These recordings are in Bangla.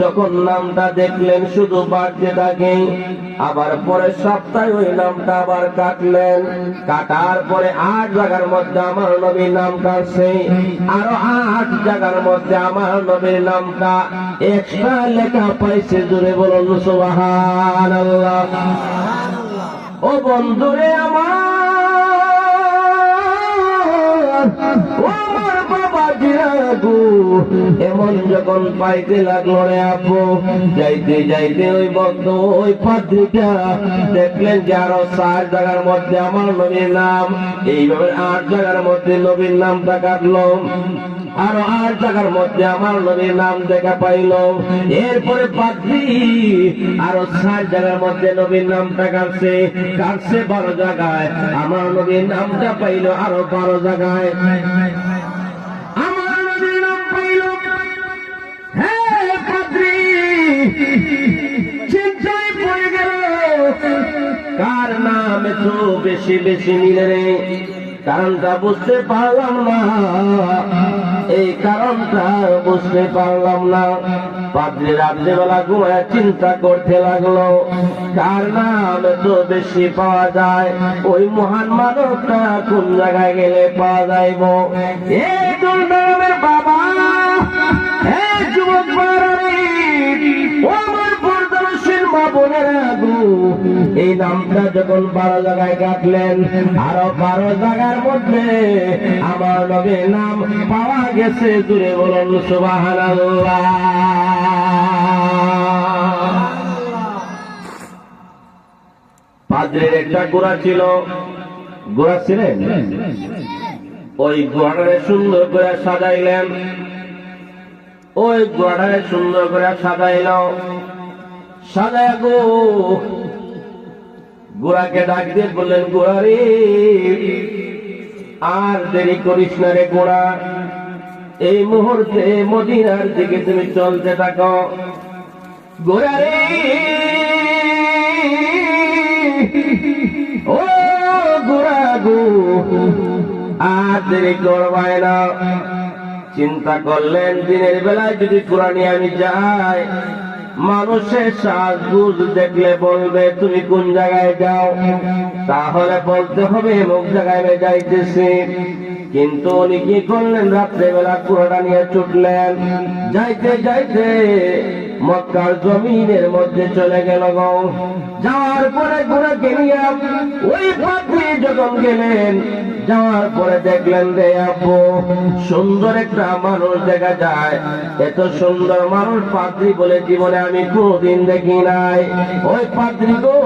যখন নামটা দেখলেন শুধু বাড়তে থাকে আবার পরে সপ্তাহে ওই নামটা আবার কাটলেন। কাটার পরে আট জায়গার মধ্যে আমার নবীর নাম কাটছে আরও আট জায়গার মধ্যে আমার নবীর নামটা এক্সট্রা লেখা পাইছে জুড়ে বলুন সুবাহান ও বন্ধুরে আমার এমন যখন পাইতে লাগল রে আপু, যাইতে যাইতে ওই বন্ধ ওই পাদ্রিটা দেখলেন যে আরও চার জায়গার মধ্যে আমার নবীর নাম। এইভাবে আট জায়গার মধ্যে নবীর নামটা কাটলো। আরও আট জায়গার মধ্যে আমার নবীর নাম দেখা পাইল। এরপরে পাদ্রি আরও ষাট জায়গার মধ্যে নবীর নামটা কাটছে। কাটছে বারো জায়গায়। আমার নবীর নামটা পাইল আরও বারো জায়গায়। চিন্তায় কার নাম এত বেশি বেশি মিলে রে? কারণটা বুঝতে পারলাম না। এই কারণটা বুঝতে পারলাম না। পাদ্রি রাত্রেবেলা ঘুমায় চিন্তা করতে লাগল, কার নাম এত বেশি পাওয়া যায়? ওই মহান মানবটা কোন জায়গায় গেলে পাওয়া যাইব? এই দুর্নামের বাবা হ্যাঁ যুবক এই যখন বারো জায়গায় কাটলেন, আরও বারো জায়গার মধ্যে আমার নাম পাওয়া গেছে পাদ্রের একটা গোড়া ছিল, গোড়া ছিলেন? ওই গোড়াটারে সুন্দর করে সাজাইলেন, ওই গোড়াটারে সুন্দর করে সাজাইল সাজায় গো। গোড়াকে ডাক দিয়ে বললেন গোড়া রে আর দেরি করিস না রে গোড়া এই মুহূর্তে মদিনার দিকে তুমি চলতে থাকো। গোড়া রে ও গোড়া গো, আর দেরি করবাই না। চিন্তা করলেন, দিনের বেলায় যদি কোরআনে আমি যাই মানুষের সাজগুজ দেখলে বলবে, তুমি কোন জায়গায় যাও? তাহলে বলতে হবে মুখ জায়গায় আমি যাইতেছি। কিন্তু উনি কি করলেন? রাত্রেবেলা কুড়াটা নিয়ে ছুটলেন। যাইতে যাইতে মক্কার জমিনের মধ্যে চলে গেল গো। যাওয়ার পরে ঘোড়াকে নিয়ে ওই পাত্রী যখন গেলেন, যাওয়ার পরে দেখলেন রে আপু সুন্দর একটা মানুষ দেখা যায়। এত সুন্দর মানুষ পাত্রী বলে জীবনে আমি কোনদিন দেখি নাই। ওই পাত্রী গো,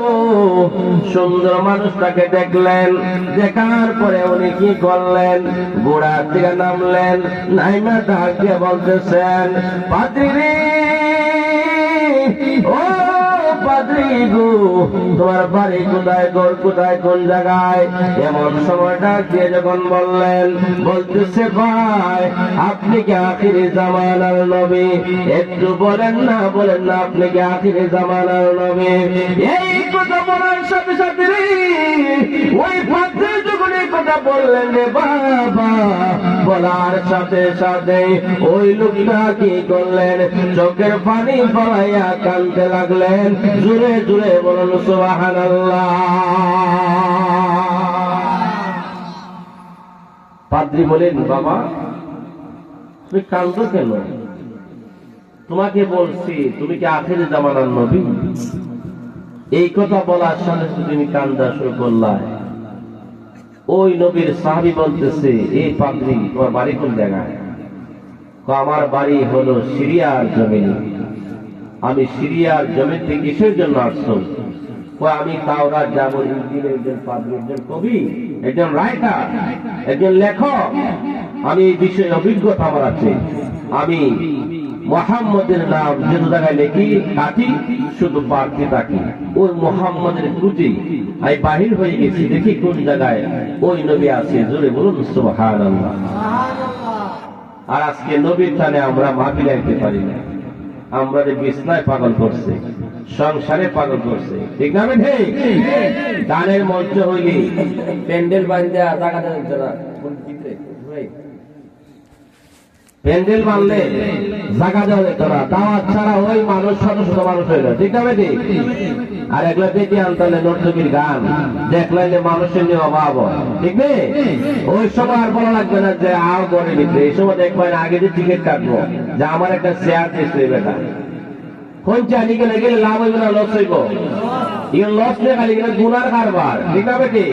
সুন্দর মানুষটাকে দেখলেন। দেখার পরে উনি কি করলেন? গোড়ার দিকে নামলেন। নাইমা দিয়ে বলতেছেন পাত্রী কোন জায়গায়? এমন সময়টা দিয়ে যখন বললেন, বলতেছে, ভাই, আপনি কি আখিরি জামানার নবী? একটু বলেন না বলেন না, আপনি কি আখিরি জামানার নবী? এই কথা বলার সাথে সাথে কথা বললেন রে বাবা। বলার সাথে সাথে ওই লোকটা কি করলেন? চোখের পানি ফলাইয়া কানতে লাগলেন। জুড়ে জুড়ে বলুন সুবাহান পাদ্রি বলেন, বাবা, তুমি কান্দ কেন? তোমাকে বলছি, তুমি কি আখের জামানার নবী? এই কথা বলার সাথে সাথে তুমি কান্দা শুরু করলাম ওই নবীর সাহাবি বলতেছে এই পাদ্রি তোমার বাড়ি কোন জায়গায়? আমার বাড়ি হলো সিরিয়ার জমিন। আমি সিরিয়ার জমিতে কিসের জন্য আসছো? কো, আমি তাওরা যাব একজন পাদ্রি একজন কবি একজন রাইটার একজন লেখক। আমি এই বিষয়ে অভিজ্ঞতা আমার আছে। আমি মোহাম্মদের নাম যে জায়গায় লেখি কাটি শুধু পারতে থাকি। ওই মোহাম্মদের খুঁজি আমি বাহির হয়ে গেছি, দেখি কোন জায়গায় ওই নবী আছে, জোরে বলুন সুবহান আর আজকে নবীর টানে আমরা মাহফিল আইতে পারি না। আমরা যে বিছনায় পাগল করছে, সংসারে পাগল করছে, ঠিক না আমি গানের মঞ্চ হইলে প্যান্ডেল বান্ধে জায়গা দেওয়া না কোন ভিতরে? ভাই। প্যান্ডেল মানলে জাগা যেত না দাওয়াত ছাড়া ওই মানুষ শত শত মানুষ হইল। ঠিক না বেটি? আর একলা দেখি আনতালে নর্তকীর গান। দেখলাইলে মানুষের নিয়ে অভাব ঠিক নেই ওই সময় আর বলা লাগবে না যে আর বলে নিতে। এই সময় দেখবেন আগে যে টিকিট কাটবো, যে আমার একটা চেয়ার দিচ্ছে বেটা। কোন চাকরি গেলে গেলে লাভ হইব না লস হইব। ইয়ে লস নিয়ে খালি গেলে গুনার কারবার ঠিক না বেটি?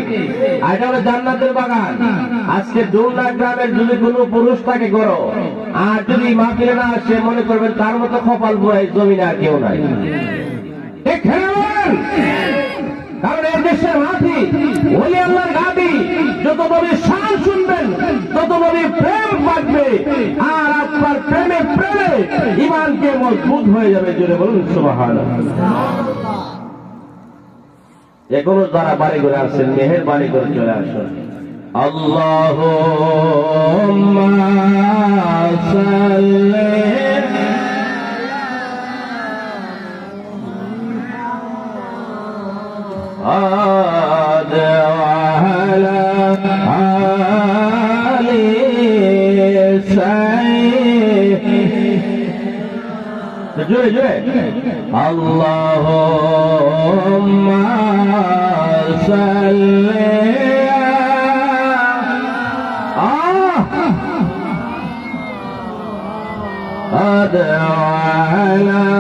এটা হলো জান্নাতের বাগান। আজকে দুর্না গ্রামের যদি কোনো পুরুষ থাকে করো আর যদি মাহফিলে না আসে মনে করবেন তার মতো কপাল বয়ে জমিনে আর কেউ নাই। কারণ এই দেশের মাটি ওই আল্লাহর গাদি যত নবী শান শুনবেন তত নবী প্রেম পাকবে আর আপনার প্রেমে প্রেমে ইমানকে মজবুত হয়ে যাবে জুড়ে বলুন সুবাহান এখনও যারা বাড়ি করে আসছেন মেহের বাড়ি করে চলে আসুন। আল্লাহ জোরে জোরে আল্লাহুম্মা সাল্লি على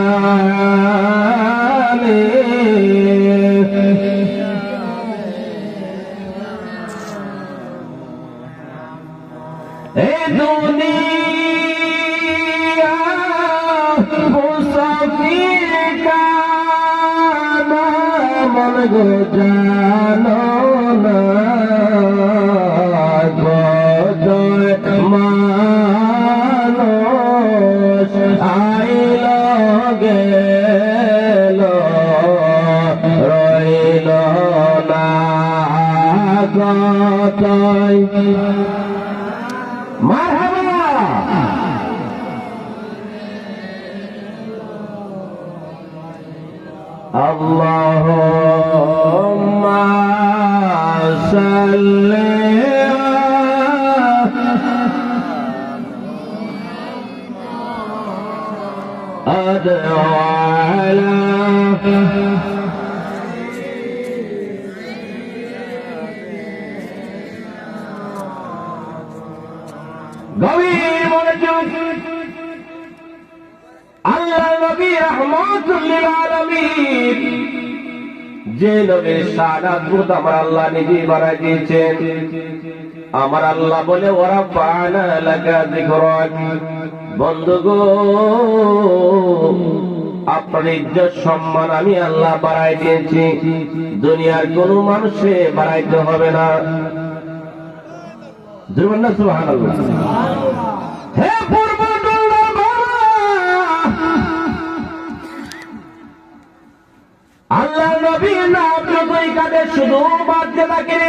গো اللهم صل أدعو على গভীর মনোযোগ আল্লাহ নবী রহমতুল্লিল যে নবীর সারা বুত আমার আল্লাহ নিজে বাড়াই দিয়েছেন। আমার আল্লাহ বলে, ওরা পানা লাগা যিকরাক। বন্ধু গো, আপনার ইজ্জত সম্মান আমি আল্লাহ বাড়াই দিয়েছি। দুনিয়ার কোন মানুষে বাড়াইতে হবে না। হে পূর্ব আল্লাহ নবী নাম যতই কাঁদে, শুধু বাদতে থাকে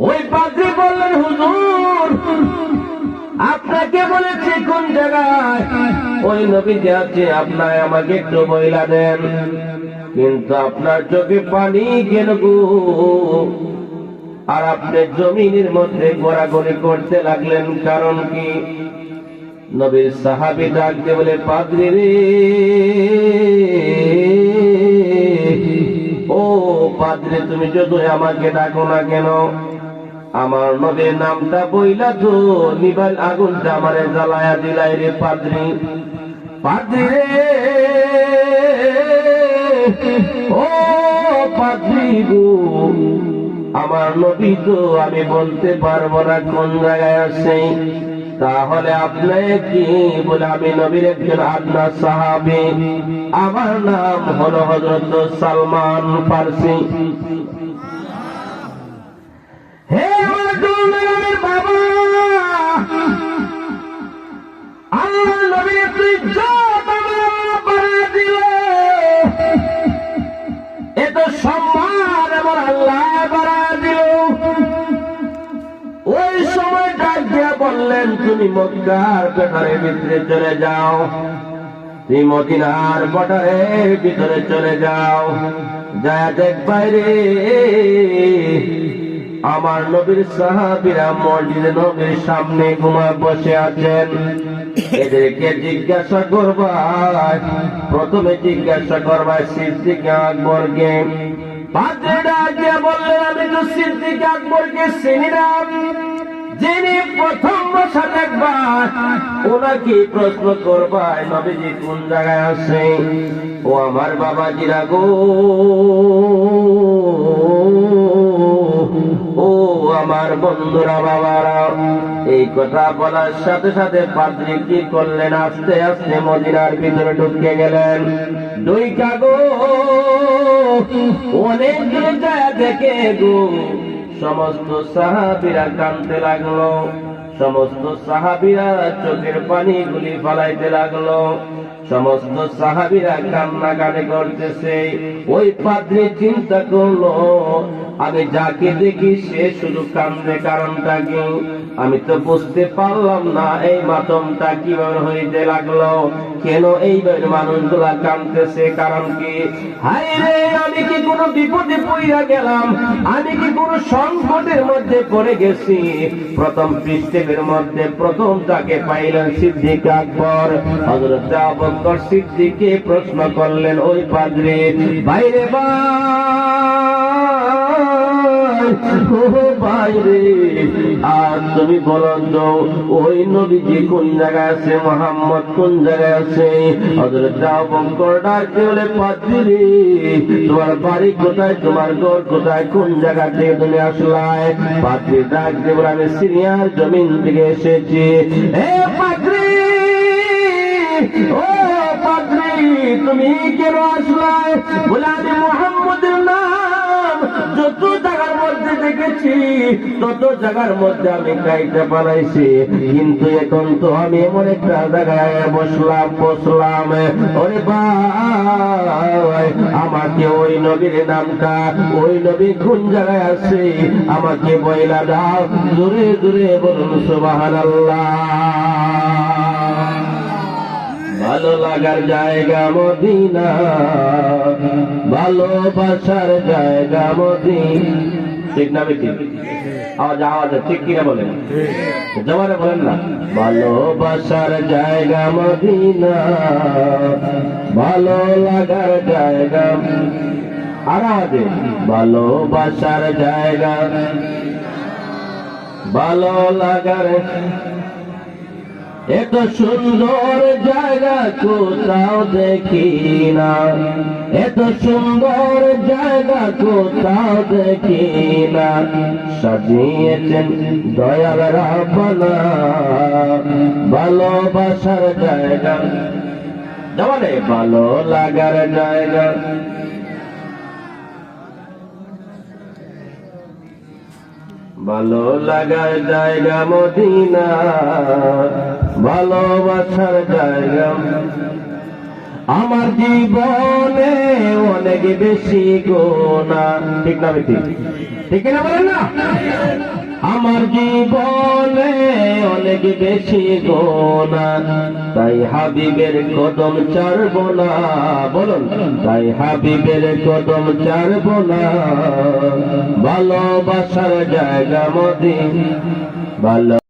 ওই পাত্রী বললেন, হুজুর, আপনাকে বলেছে কোন জায়গায়? ওই নবীতে আছে আপনার আমাকে একটু বইলা দেন। কিন্তু আপনার চোখে পানি কেন গো? আর আপনি জমিনের মধ্যে গোড়াগড়ি করতে লাগলেন, কারণ কি? নবীর সাহাবি ডাকতে বলে পাদ্রি রে, ও পাদ্রি তুমি যদি আমাকে ডাকো না কেন, আমার নবীর নামটা বইলা তো নিবাল আগুনটা আমারে জ্বালায়া দিলাই রে পাদ্রি পাদ্রি রে, ও পাদ্রি গো, আমার নবী তো আমি বলতে পারব না কোন জায়গায় আছে। তাহলে আপনি কি বলে আমি নবীর একজন আপনার সাহাবি? আমার নাম হলো হজরত সালমান ফার্সি। হে বললেন তুমি মক্কার পেটারের ভিতরে চলে যাও। তুমি মদিনার বটারের ভিতরে চলে যাও। যা দেখ বাইরে, আমার নবীর সাহাবিরা মসজিদে নবীর সামনে ঘুমা বসে আছেন। এদেরকে জিজ্ঞাসা করবা প্রথমে জিজ্ঞাসা করবা সিদ্দিক আকবরকে পাত্রীরা বললেন আমি তো সিদ্দিক আকবরকে চিনি না। যিনি প্রথম বসা দেখবার ওনাকে প্রশ্ন করবাই নবীজি, কোন জায়গায় আছে ও আমার বাবাজিরা গো। ও আমার বন্ধুরা বাবারা, এই কথা বলার সাথে সাথে পাদ্রী কি করলেন? আস্তে আস্তে মদিনার ভিতরে ঢুকে গেলেন। দুই কাগো অনেক দূরে দেখে গো। সমস্ত সাহাবিরা কানতে লাগল। সমস্ত সাহাবিরা চোখের পানি গুলি ফালাইতে লাগল। সমস্ত সাহাবিরা কান্না কান্নাকাটি করতেছে। ওই পাদ্রী চিন্তা করল, আমি যাকে দেখি সে শুধু কান্দে কারণটা কি? আমি তো বুঝতে পারলাম না এই মাতমটা কীভাবে হইতে লাগল। কেন এইভাবে মানুষগুলা কান্দতেছে কারণ কি? হাই রে, আমি কি কোনো বিপদে পড়িয়া গেলাম? আমি কি কোনো সংকটের মধ্যে পড়ে গেছি? প্রথম পৃষ্ঠের মধ্যে প্রথম তাকে পাইলেন সিদ্দিক আকবর। হজরত আবকর প্রশ্ন করলেন, ওই পাদ্রে, বাইরে বা আর তুমি বলো তো ওই নবীজি কোন জায়গায় আছে? মোহাম্মদ কোন জায়গায় আছে? তোমার বাড়ি কোথায়? তোমার ঘর কোথায়? কোন জায়গা থেকে তুমি আসলায় পাত্রী ডাকতে বলে, আমি সিরিয়ার জমিন থেকে এসেছি। তুমি কেন আসলায় বলে, আমি মোহাম্মদের নাম যত দেখেছি তত জায়গার মধ্যে আমি গাইতে পালাইছি কিন্তু এখন তো আমি এমন একটা জায়গায় বসলাম বসলাম। ওরে ভাই, আমাকে ওই নবীর নামটা, ওই নবী কোন জায়গায় আছে? আমাকে বইলা দাও দূরে দূরে বলুন সুবাহান ভালো লাগার জায়গা মদিনা, ভালোবাসার জায়গা মদিনা। ঠিক না বেশি আওয়াজ আওয়াজ ঠিক কিনা বলেন। বলেন না। ভালোবাসার জায়গা মদিনা, ভালো লাগার জায়গা। আর ভালোবাসার জায়গা, ভালো লাগার। এত সুন্দর জায়গা কোথাও দেখি না। এত সুন্দর জায়গা কোথাও দেখি না। সাজিয়েছেন দয়াল রাবনা ভালোবাসার জায়গা। জবানে, ভালো লাগার জায়গা। ভালো লাগার জায়গা মদিনা। ভালোবাসার জায়গা। আমার জীবনে অনেক বেশি গোনা। ঠিক না বেশি ঠিক না বলেন না? আমার জীবনে অনেক বেশি গোনা। তাই হাবিবের কদম চারব না। বলুন, তাই হাবিবের কদম চারব না। ভালোবাসার জায়গা মদিন, ভালো